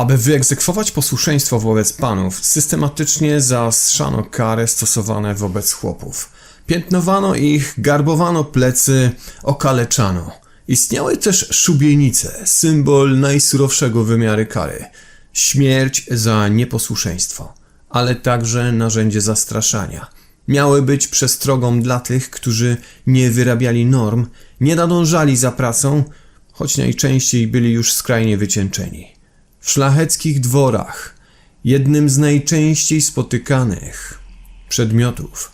Aby wyegzekwować posłuszeństwo wobec panów, systematycznie zaostrzano kary stosowane wobec chłopów. Piętnowano ich, garbowano plecy, okaleczano. Istniały też szubienice, symbol najsurowszego wymiary kary. Śmierć za nieposłuszeństwo, ale także narzędzie zastraszania. Miały być przestrogą dla tych, którzy nie wyrabiali norm, nie nadążali za pracą, choć najczęściej byli już skrajnie wycieńczeni. W szlacheckich dworach jednym z najczęściej spotykanych przedmiotów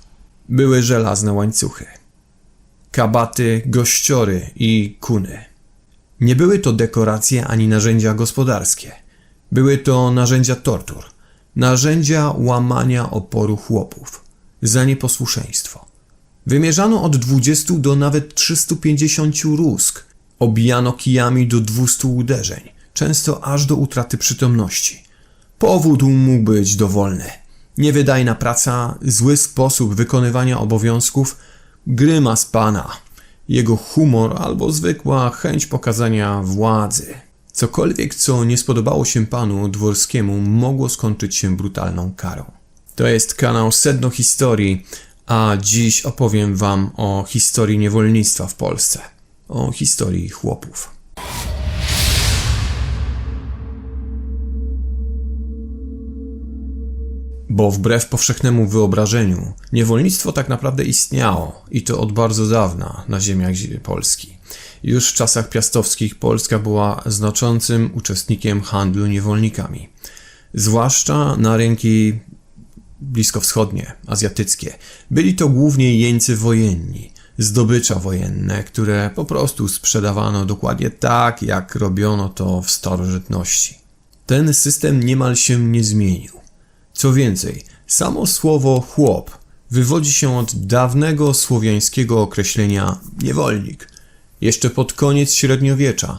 były żelazne łańcuchy, kabaty, gościory i kuny. Nie były to dekoracje ani narzędzia gospodarskie. Były to narzędzia tortur, narzędzia łamania oporu chłopów za nieposłuszeństwo. Wymierzano od 20 do nawet 350 rózg. Obijano kijami do 200 uderzeń, często aż do utraty przytomności. Powód mógł być dowolny. Niewydajna praca, zły sposób wykonywania obowiązków, grymas pana, jego humor albo zwykła chęć pokazania władzy. Cokolwiek, co nie spodobało się panu dworskiemu, mogło skończyć się brutalną karą. To jest kanał Sedno Historii, a dziś opowiem Wam o historii niewolnictwa w Polsce, o historii chłopów. Bo wbrew powszechnemu wyobrażeniu, niewolnictwo tak naprawdę istniało i to od bardzo dawna na ziemiach zi- Polski. Już w czasach piastowskich Polska była znaczącym uczestnikiem handlu niewolnikami, zwłaszcza na rynki bliskowschodnie, azjatyckie. Byli to głównie jeńcy wojenni, zdobycza wojenne, które po prostu sprzedawano dokładnie tak, jak robiono to w starożytności. Ten system niemal się nie zmienił. Co więcej, samo słowo chłop wywodzi się od dawnego słowiańskiego określenia niewolnik. Jeszcze pod koniec średniowiecza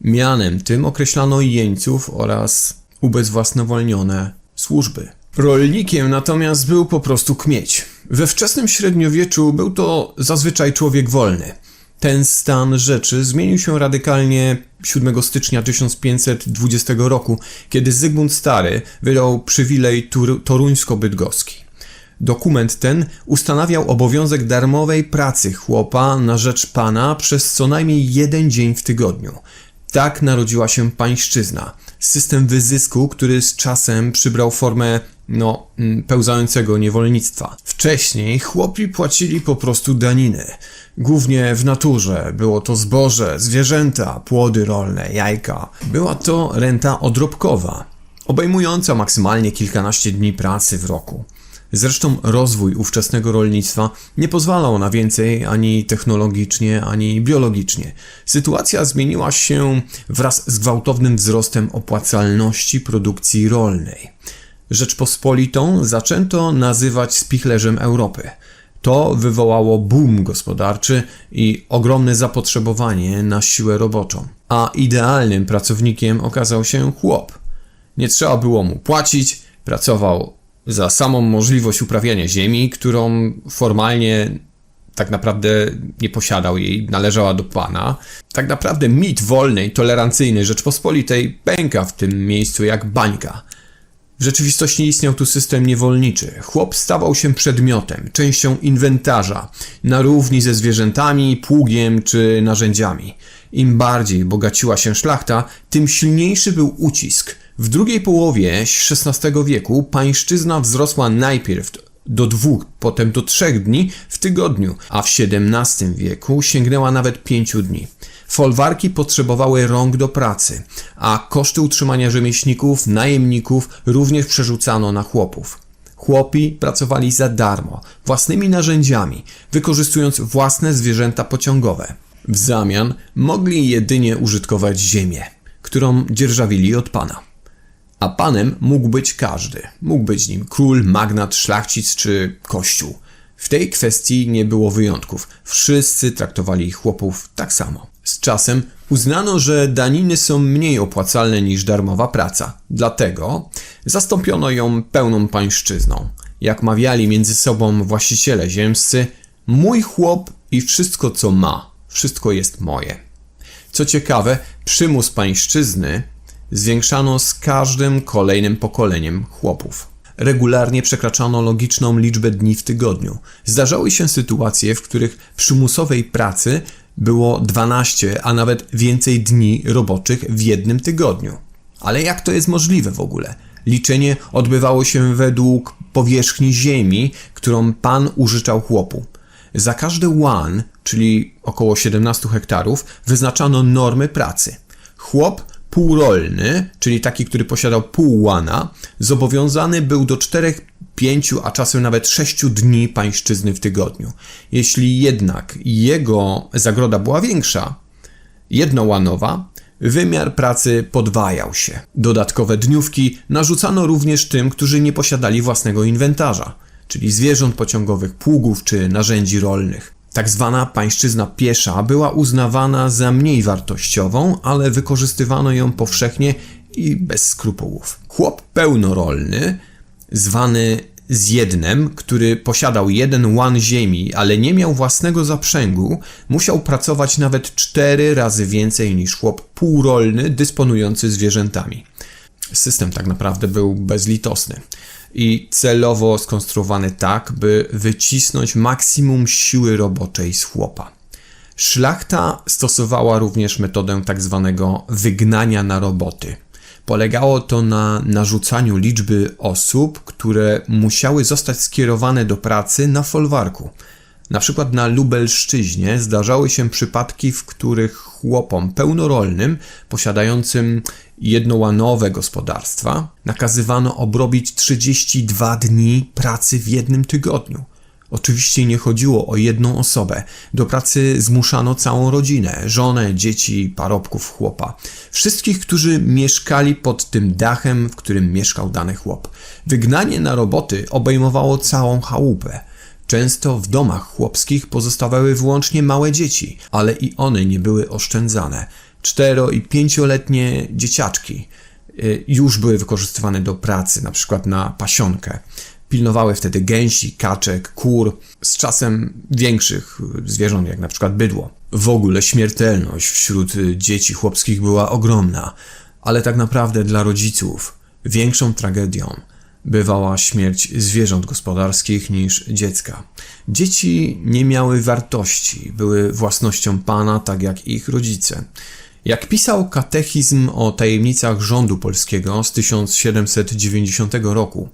mianem tym określano jeńców oraz ubezwłasnowolnione służby. Rolnikiem natomiast był po prostu kmieć. We wczesnym średniowieczu był to zazwyczaj człowiek wolny. Ten stan rzeczy zmienił się radykalnie 7 stycznia 1520 roku, kiedy Zygmunt Stary wydał przywilej tur- toruńsko-bydgoski. Dokument ten ustanawiał obowiązek darmowej pracy chłopa na rzecz pana przez co najmniej jeden dzień w tygodniu. Tak narodziła się pańszczyzna. System wyzysku, który z czasem przybrał formę, no, mm, pełzającego niewolnictwa. Wcześniej chłopi płacili po prostu daniny. Głównie w naturze. Było to zboże, zwierzęta, płody rolne, jajka. Była to renta odrobkowa, obejmująca maksymalnie kilkanaście dni pracy w roku. Zresztą rozwój ówczesnego rolnictwa nie pozwalał na więcej ani technologicznie, ani biologicznie. Sytuacja zmieniła się wraz z gwałtownym wzrostem opłacalności produkcji rolnej. Rzeczpospolitą zaczęto nazywać spichlerzem Europy. To wywołało boom gospodarczy i ogromne zapotrzebowanie na siłę roboczą. A idealnym pracownikiem okazał się chłop. Nie trzeba było mu płacić, pracował za samą możliwość uprawiania ziemi, którą formalnie tak naprawdę nie posiadał jej, należała do pana. Tak naprawdę mit wolnej, tolerancyjnej Rzeczpospolitej pęka w tym miejscu jak bańka. W rzeczywistości istniał tu system niewolniczy. Chłop stawał się przedmiotem, częścią inwentarza, na równi ze zwierzętami, pługiem czy narzędziami. Im bardziej bogaciła się szlachta, tym silniejszy był ucisk. W drugiej połowie XVI wieku pańszczyzna wzrosła najpierw do dwóch, potem do trzech dni w tygodniu, a w XVII wieku sięgnęła nawet pięciu dni. Folwarki potrzebowały rąk do pracy, a koszty utrzymania rzemieślników, najemników również przerzucano na chłopów. Chłopi pracowali za darmo, własnymi narzędziami, wykorzystując własne zwierzęta pociągowe. W zamian mogli jedynie użytkować ziemię, którą dzierżawili od pana. A panem mógł być każdy. Mógł być nim król, magnat, szlachcic czy kościół. W tej kwestii nie było wyjątków. Wszyscy traktowali chłopów tak samo. Z czasem uznano, że daniny są mniej opłacalne niż darmowa praca. Dlatego zastąpiono ją pełną pańszczyzną. Jak mawiali między sobą właściciele ziemscy, mój chłop i wszystko co ma, wszystko jest moje. Co ciekawe, przymus pańszczyzny zwiększano z każdym kolejnym pokoleniem chłopów. Regularnie przekraczano logiczną liczbę dni w tygodniu. Zdarzały się sytuacje, w których przymusowej pracy było 12, a nawet więcej dni roboczych w jednym tygodniu. Ale jak to jest możliwe w ogóle? Liczenie odbywało się według powierzchni ziemi, którą pan użyczał chłopu. Za każdy łan, czyli około 17 hektarów, wyznaczano normy pracy. Chłop półrolny, czyli taki, który posiadał pół łana, zobowiązany był do 4, 5, a czasem nawet 6 dni pańszczyzny w tygodniu. Jeśli jednak jego zagroda była większa, jednołanowa, wymiar pracy podwajał się. Dodatkowe dniówki narzucano również tym, którzy nie posiadali własnego inwentarza, czyli zwierząt pociągowych, pługów czy narzędzi rolnych. Tak zwana pańszczyzna piesza była uznawana za mniej wartościową, ale wykorzystywano ją powszechnie i bez skrupułów. Chłop pełnorolny, zwany zjednem, który posiadał jeden łan ziemi, ale nie miał własnego zaprzęgu, musiał pracować nawet cztery razy więcej niż chłop półrolny dysponujący zwierzętami. System tak naprawdę był bezlitosny i celowo skonstruowany tak, by wycisnąć maksimum siły roboczej z chłopa. Szlachta stosowała również metodę tak zwanego wygnania na roboty. Polegało to na narzucaniu liczby osób, które musiały zostać skierowane do pracy na folwarku. Na przykład na Lubelszczyźnie zdarzały się przypadki, w których chłopom pełnorolnym, posiadającym jednołanowe gospodarstwa, nakazywano obrobić 32 dni pracy w jednym tygodniu. Oczywiście nie chodziło o jedną osobę. Do pracy zmuszano całą rodzinę, żonę, dzieci, parobków chłopa. Wszystkich, którzy mieszkali pod tym dachem, w którym mieszkał dany chłop. Wygnanie na roboty obejmowało całą chałupę. Często w domach chłopskich pozostawały wyłącznie małe dzieci, ale i one nie były oszczędzane. Cztero i pięcioletnie dzieciaczki y, już były wykorzystywane do pracy, na przykład na pasionkę. Pilnowały wtedy gęsi, kaczek, kur, z czasem większych zwierząt, jak na przykład bydło. W ogóle śmiertelność wśród dzieci chłopskich była ogromna, ale tak naprawdę dla rodziców większą tragedią bywała śmierć zwierząt gospodarskich niż dziecka. Dzieci nie miały wartości, były własnością pana, tak jak ich rodzice. Jak pisał katechizm o tajemnicach rządu polskiego z 1790 roku,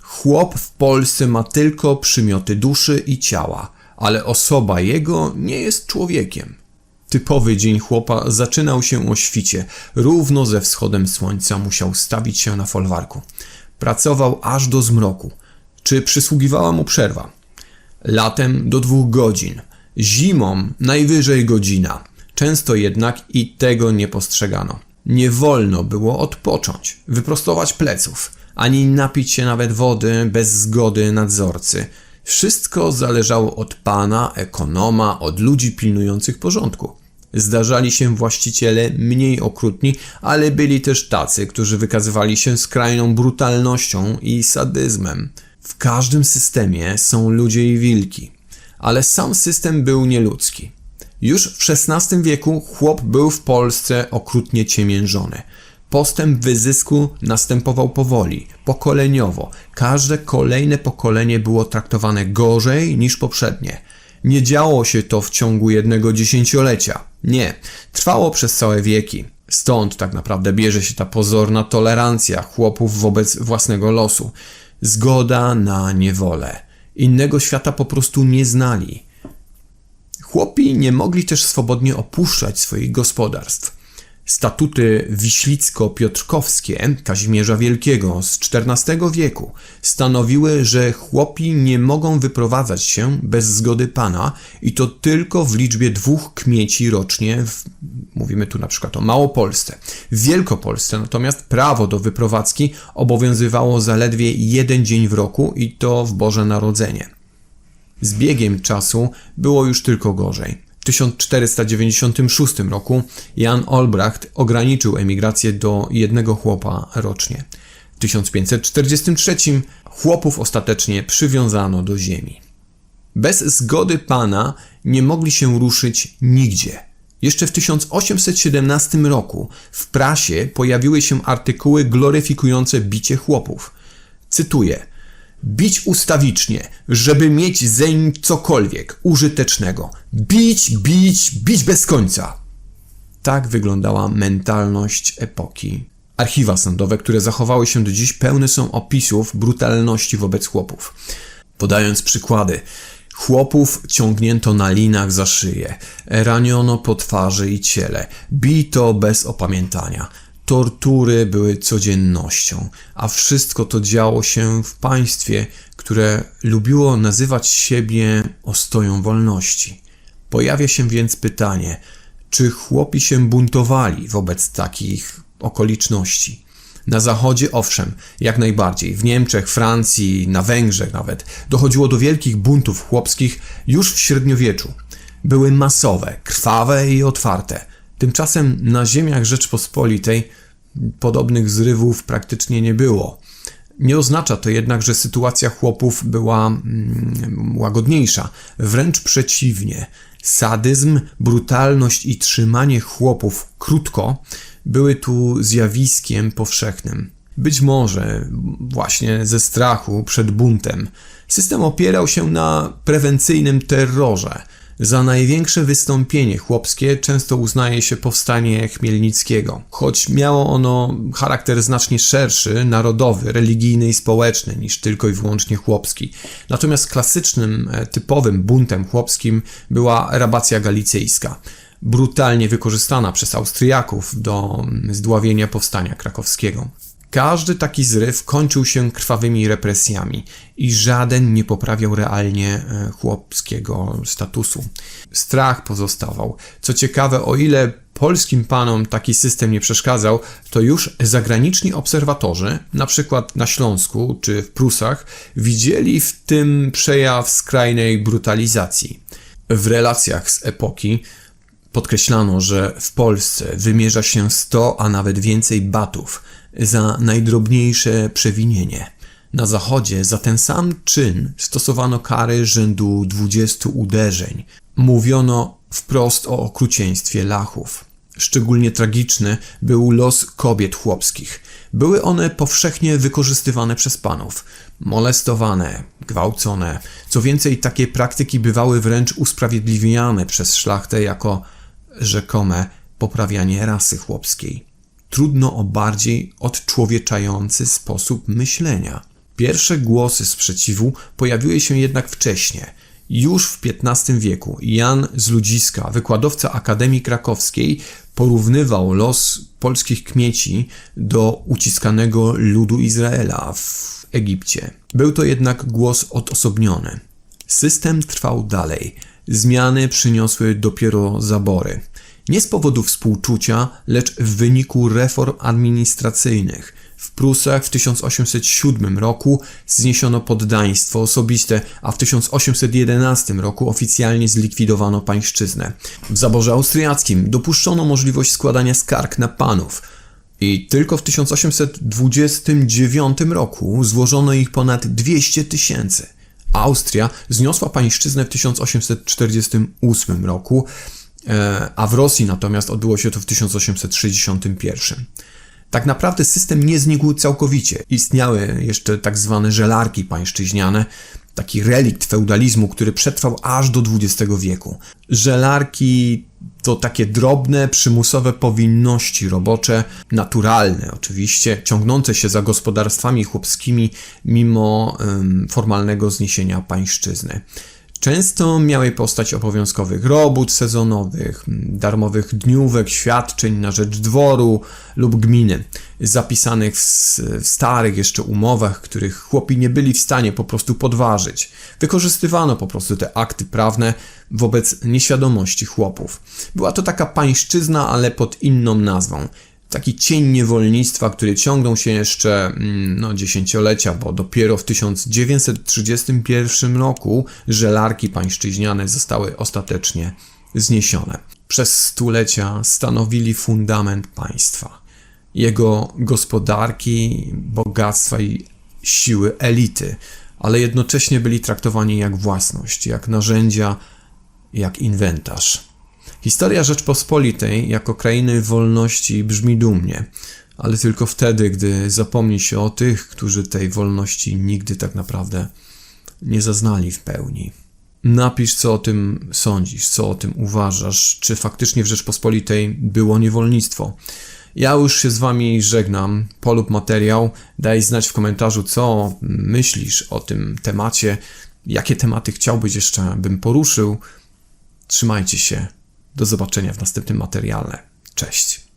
chłop w Polsce ma tylko przymioty duszy i ciała, ale osoba jego nie jest człowiekiem. Typowy dzień chłopa zaczynał się o świcie. Równo ze wschodem słońca musiał stawić się na folwarku. Pracował aż do zmroku. Czy przysługiwała mu przerwa? Latem do dwóch godzin, zimą najwyżej godzina. Często jednak i tego nie postrzegano. Nie wolno było odpocząć, wyprostować pleców, ani napić się nawet wody bez zgody nadzorcy. Wszystko zależało od pana, ekonoma, od ludzi pilnujących porządku. Zdarzali się właściciele mniej okrutni, ale byli też tacy, którzy wykazywali się skrajną brutalnością i sadyzmem. W każdym systemie są ludzie i wilki, ale sam system był nieludzki. Już w XVI wieku chłop był w Polsce okrutnie ciemiężony. Postęp wyzysku następował powoli, pokoleniowo. Każde kolejne pokolenie było traktowane gorzej niż poprzednie. Nie działo się to w ciągu jednego dziesięciolecia. Nie, trwało przez całe wieki. Stąd tak naprawdę bierze się ta pozorna tolerancja chłopów wobec własnego losu. Zgoda na niewolę. Innego świata po prostu nie znali. Chłopi nie mogli też swobodnie opuszczać swoich gospodarstw. Statuty wiślicko-piotrkowskie Kazimierza Wielkiego z XIV wieku stanowiły, że chłopi nie mogą wyprowadzać się bez zgody pana i to tylko w liczbie dwóch kmieci rocznie, w, mówimy tu na przykład o Małopolsce. W Wielkopolsce natomiast prawo do wyprowadzki obowiązywało zaledwie jeden dzień w roku i to w Boże Narodzenie. Z biegiem czasu było już tylko gorzej. 1496 roku Jan Olbracht ograniczył emigrację do jednego chłopa rocznie. W 1543 chłopów ostatecznie przywiązano do ziemi. Bez zgody pana nie mogli się ruszyć nigdzie. Jeszcze w 1817 roku w prasie pojawiły się artykuły gloryfikujące bicie chłopów. Cytuję: Bić ustawicznie, żeby mieć zeń cokolwiek użytecznego. Bić, bić, bić bez końca. Tak wyglądała mentalność epoki. Archiwa sądowe, które zachowały się do dziś, pełne są opisów brutalności wobec chłopów. Podając przykłady, chłopów ciągnięto na linach za szyję, raniono po twarzy i ciele, bito bez opamiętania. Tortury były codziennością, a wszystko to działo się w państwie, które lubiło nazywać siebie ostoją wolności. Pojawia się więc pytanie, czy chłopi się buntowali wobec takich okoliczności? Na zachodzie owszem, jak najbardziej. W Niemczech, Francji, na Węgrzech nawet dochodziło do wielkich buntów chłopskich już w średniowieczu. Były masowe, krwawe i otwarte. Tymczasem na ziemiach Rzeczpospolitej podobnych zrywów praktycznie nie było. Nie oznacza to jednak, że sytuacja chłopów była mm, łagodniejsza. Wręcz przeciwnie. Sadyzm, brutalność i trzymanie chłopów krótko były tu zjawiskiem powszechnym. Być może właśnie ze strachu przed buntem. System opierał się na prewencyjnym terrorze. Za największe wystąpienie chłopskie często uznaje się powstanie Chmielnickiego, choć miało ono charakter znacznie szerszy, narodowy, religijny i społeczny niż tylko i wyłącznie chłopski. Natomiast klasycznym, e, typowym buntem chłopskim była rabacja galicyjska brutalnie wykorzystana przez Austriaków do zdławienia powstania krakowskiego. Każdy taki zryw kończył się krwawymi represjami i żaden nie poprawiał realnie e, chłopskiego statusu. Strach pozostawał. Co ciekawe, o ile polskim panom taki system nie przeszkadzał, to już zagraniczni obserwatorzy, na przykład na Śląsku czy w Prusach, widzieli w tym przejaw skrajnej brutalizacji. W relacjach z epoki podkreślano, że w Polsce wymierza się 100, a nawet więcej batów za najdrobniejsze przewinienie. Na zachodzie za ten sam czyn stosowano kary rzędu 20 uderzeń. Mówiono wprost o okrucieństwie lachów. Szczególnie tragiczny był los kobiet chłopskich. Były one powszechnie wykorzystywane przez panów, molestowane, gwałcone. Co więcej, takie praktyki bywały wręcz usprawiedliwiane przez szlachtę jako rzekome poprawianie rasy chłopskiej. Trudno o bardziej odczłowieczający sposób myślenia. Pierwsze głosy sprzeciwu pojawiły się jednak wcześniej. Już w XV wieku Jan z Ludziska, wykładowca Akademii Krakowskiej, porównywał los polskich kmieci do uciskanego ludu Izraela w Egipcie. Był to jednak głos odosobniony. System trwał dalej. Zmiany przyniosły dopiero zabory. Nie z powodu współczucia, lecz w wyniku reform administracyjnych. W Prusach w 1807 roku zniesiono poddaństwo osobiste, a w 1811 roku oficjalnie zlikwidowano pańszczyznę. W zaborze austriackim dopuszczono możliwość składania skarg na panów. I tylko w 1829 roku złożono ich ponad 200 tysięcy. Austria zniosła pańszczyznę w 1848 roku, e, a w Rosji natomiast odbyło się to w 1861. Tak naprawdę system nie znikł całkowicie. Istniały jeszcze tak zwane żelarki pańszczyźniane, taki relikt feudalizmu, który przetrwał aż do XX wieku. Żelarki to takie drobne, przymusowe powinności robocze, naturalne oczywiście, ciągnące się za gospodarstwami chłopskimi mimo um, formalnego zniesienia pańszczyzny. Często miały postać obowiązkowych robót sezonowych, darmowych dniówek, świadczeń na rzecz dworu lub gminy, zapisanych w, starych jeszcze umowach, których chłopi nie byli w stanie po prostu podważyć. Wykorzystywano po prostu te akty prawne wobec nieświadomości chłopów. Była to taka pańszczyzna, ale pod inną nazwą taki cień niewolnictwa, który ciągnął się jeszcze mm, no, dziesięciolecia, bo dopiero w 1931 roku żelarki pańszczyźniane zostały ostatecznie zniesione. Przez stulecia stanowili fundament państwa, jego gospodarki, bogactwa i siły elity, ale jednocześnie byli traktowani jak własność, jak narzędzia, jak inwentarz. Historia Rzeczpospolitej jako krainy wolności brzmi dumnie, ale tylko wtedy, gdy zapomni się o tych, którzy tej wolności nigdy tak naprawdę nie zaznali w pełni. Napisz, co o tym sądzisz, co o tym uważasz, czy faktycznie w Rzeczpospolitej było niewolnictwo. Ja już się z wami żegnam. Polub materiał. Daj znać w komentarzu, co myślisz o tym temacie, jakie tematy chciałbyś jeszcze, bym poruszył. Trzymajcie się. Do zobaczenia w następnym materiale. Cześć.